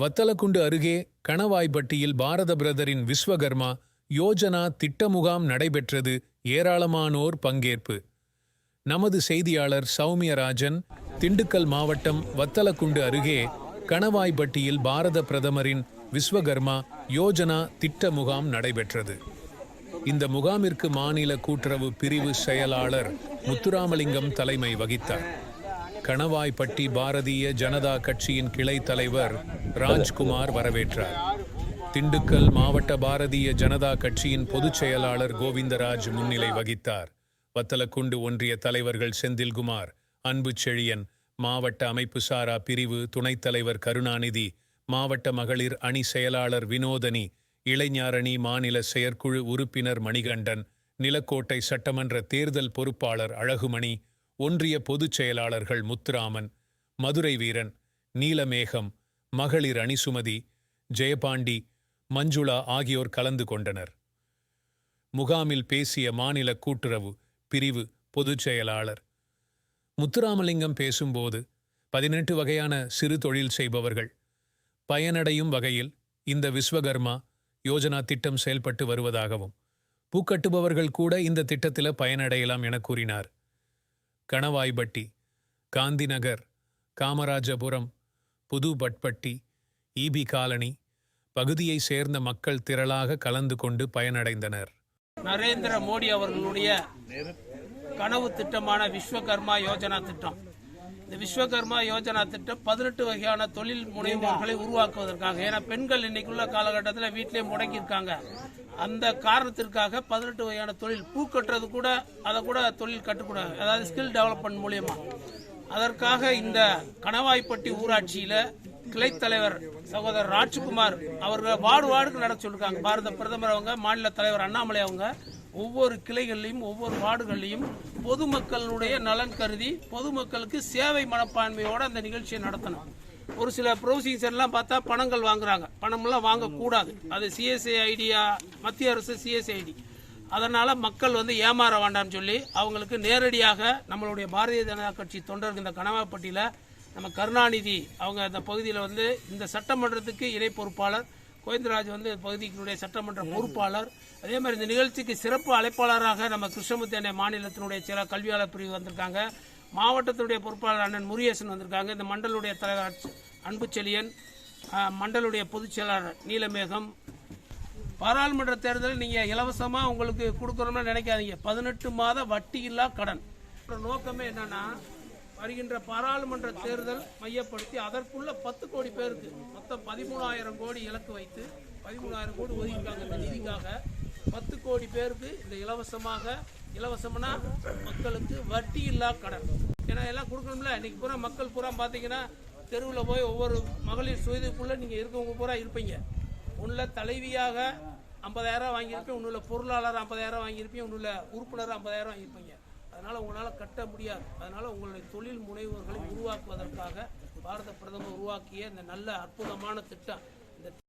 வத்தலக்குண்டு அருகே கணவாய்பட்டியில் பாரத பிரதரின் விஸ்வகர்மா யோஜனா திட்ட முகாம் நடைபெற்றது. ஏராளமானோர் பங்கேற்பு. நமது செய்தியாளர் சௌமியராஜன் திண்டுக்கல் மாவட்டம் வத்தலக்குண்டு அருகே கணவாய்பட்டியில் பாரத பிரதமரின் விஸ்வகர்மா யோஜனா திட்ட முகாம் நடைபெற்றது. இந்த முகாமிற்கு மாநில கூட்டுறவு பிரிவு செயலாளர் முத்துராமலிங்கம் தலைமை வகித்தார். கணவாய்பட்டி பாரதிய ஜனதா கட்சியின் கிளை தலைவர் ராஜ்குமார் வரவேற்றார். திண்டுக்கல் மாவட்ட பாரதிய ஜனதா கட்சியின் பொதுச் செயலாளர் கோவிந்தராஜ் முன்னிலை வகித்தார். வத்தலக்குண்டு ஒன்றிய தலைவர்கள் செந்தில்குமார் அன்பு செழியன் மாவட்ட அமைப்பு சாரா பிரிவு துணைத் தலைவர் கருணாநிதி மாவட்ட மகளிர் அணி செயலாளர் வினோதனி இளைஞரணி மாநில செயற்குழு உறுப்பினர் மணிகண்டன் நிலக்கோட்டை சட்டமன்ற தேர்தல் பொறுப்பாளர் அழகுமணி ஒன்றிய பொதுச் செயலாளர்கள் முத்துராமன் மதுரை வீரன் நீலமேகம் மகளிர் அணிசுமதி ஜெயபாண்டி மஞ்சுளா ஆகியோர் கலந்து கொண்டனர். முகாமில் பேசிய மாநில கூட்டுறவு பிரிவு பொதுச் செயலாளர். முத்துராமலிங்கம் பேசும்போது பதினெட்டு வகையான சிறு தொழில் செய்பவர்கள். பயனடையும் வகையில் இந்த விஸ்வகர்மா யோஜனா திட்டம் செயல்பட்டு வருவதாகவும் பூக்கட்டுபவர்கள் கூட இந்த திட்டத்தில் பயனடையலாம் என கூறினார். கணவாய்பட்டி காந்திநகர் காமராஜபுரம் புது பட்பட்டி ஈபி காலனி பகுதியை சேர்ந்த மக்கள் திரளாக கலந்து கொண்டு பயனடைந்தனர். நரேந்திர மோடி அவர்களுடைய கனவு திட்டமான விஸ்வகர்மா யோஜனா திட்டம். இந்த விஸ்வகர்மா யோஜனா திட்டம் பதினெட்டு வகையான தொழில் முனைவோர்களை உருவாக்குவதற்காக. ஏன்னா பெண்கள் இன்னைக்குள்ள காலகட்டத்தில் வீட்டிலே முடங்கியிருக்காங்க. அந்த காரணத்திற்காக பதினெட்டு வகையான தொழில் பூ கட்டுறது கூட அதை கூட தொழில் கட்டக்கூடாது. அதாவது ஸ்கில் டெவலப்மெண்ட் மூலியமா. அதற்காக இந்த கணவாய்ப்பட்டி ஊராட்சியில கிளை தலைவர் சகோதரர் ராஜ்குமார் அவர்கள் வார்டு வார்டுக்கு நடத்த சொல்லிருக்காங்க. பாரத பிரதமர் அவங்க மாநில தலைவர் அண்ணாமலை அவங்க. ஒவ்வொரு கிளைகள்லையும் ஒவ்வொரு வார்டுகள்லையும் பொதுமக்களுடைய நலன் கருதி பொதுமக்களுக்கு சேவை மனப்பான்மையோட அந்த நிகழ்ச்சியை நடத்தணும். ஒரு சில ப்ரௌசிங்ஸ் பார்த்தா பணங்கள் வாங்குறாங்க. பணமெல்லாம் வாங்கக்கூடாது. அது சிஎஸ்ஐ ஐடியா மத்திய அரசு சிஎஸ்ஐ ஐடி அதனால் மக்கள் வந்து ஏமாற வேண்டாம்னு சொல்லி அவங்களுக்கு நேரடியாக நம்மளுடைய பாரதிய ஜனதா கட்சி தொண்டர்கள் இந்த கனவாப்பட்டியில் நம்ம கருணாநிதி அவங்க அந்த பகுதியில் வந்து இந்த சட்டமன்றத்துக்கு இணை பொறுப்பாளர் கோவிந்தராஜ் வந்து பகுதியினுடைய சட்டமன்ற பொறுப்பாளர். அதே மாதிரி இந்த நிகழ்ச்சிக்கு சிறப்பு அழைப்பாளராக நம்ம கிருஷ்ணமூர்த்தி அண்ணன் மாநிலத்தினுடைய சில கல்வியாளர் பிரிவு வந்திருக்காங்க. மாவட்டத்தினுடைய பொறுப்பாளர் அண்ணன் முருகேசன் வந்திருக்காங்க. இந்த மண்டலுடைய தலைவர் அன்பு செழியன் மண்டலுடைய பொதுச் செயலாளர் நீலமேகம். பாராளுமன்ற தேர்தலில் நீங்கள் இலவசமாக உங்களுக்கு கொடுக்கணும்னு நினைக்காதீங்க. பதினெட்டு மாத வட்டி இல்லா கடன். நோக்கமே என்னன்னா வருகின்ற பாராளுமன்ற தேர்தல் மையப்படுத்தி அதற்குள்ள பத்து கோடி பேருக்கு மொத்தம் பதிமூணாயிரம் கோடி இலக்கு வைத்து பதிமூணாயிரம் கோடி ஒதுக்கிட்டாங்க இந்த நிதிக்காக. பத்து கோடி பேருக்கு இந்த இலவசமாக இலவசம்னா மக்களுக்கு வட்டி இல்லா கடன். ஏன்னா எல்லாம் கொடுக்கணும்ல. இன்னைக்கு பூரா மக்கள் பூரா பார்த்தீங்கன்னா தெருவில் போய் ஒவ்வொரு மகளிர் சுயதுக்குள்ள நீங்கள் இருக்கவங்க பூரா இருப்பீங்க. ஒன்றில் தலைவியாக ஐம்பதாயிரம் வாங்கியிருப்பேன் ஒன்றில் பொருளாளர் ஐம்பதாயிரம் வாங்கியிருப்பேன் ஒன்றில் உறுப்பினர் ஐம்பதாயிரம் வாங்கியிருப்பீங்க. அதனால் உங்களால் கட்ட முடியாது. அதனால் உங்களுடைய தொழில் முனைவோர்களை உருவாக்குவதற்காக பாரத பிரதமர் உருவாக்கிய இந்த நல்ல அற்புதமான திட்டம்.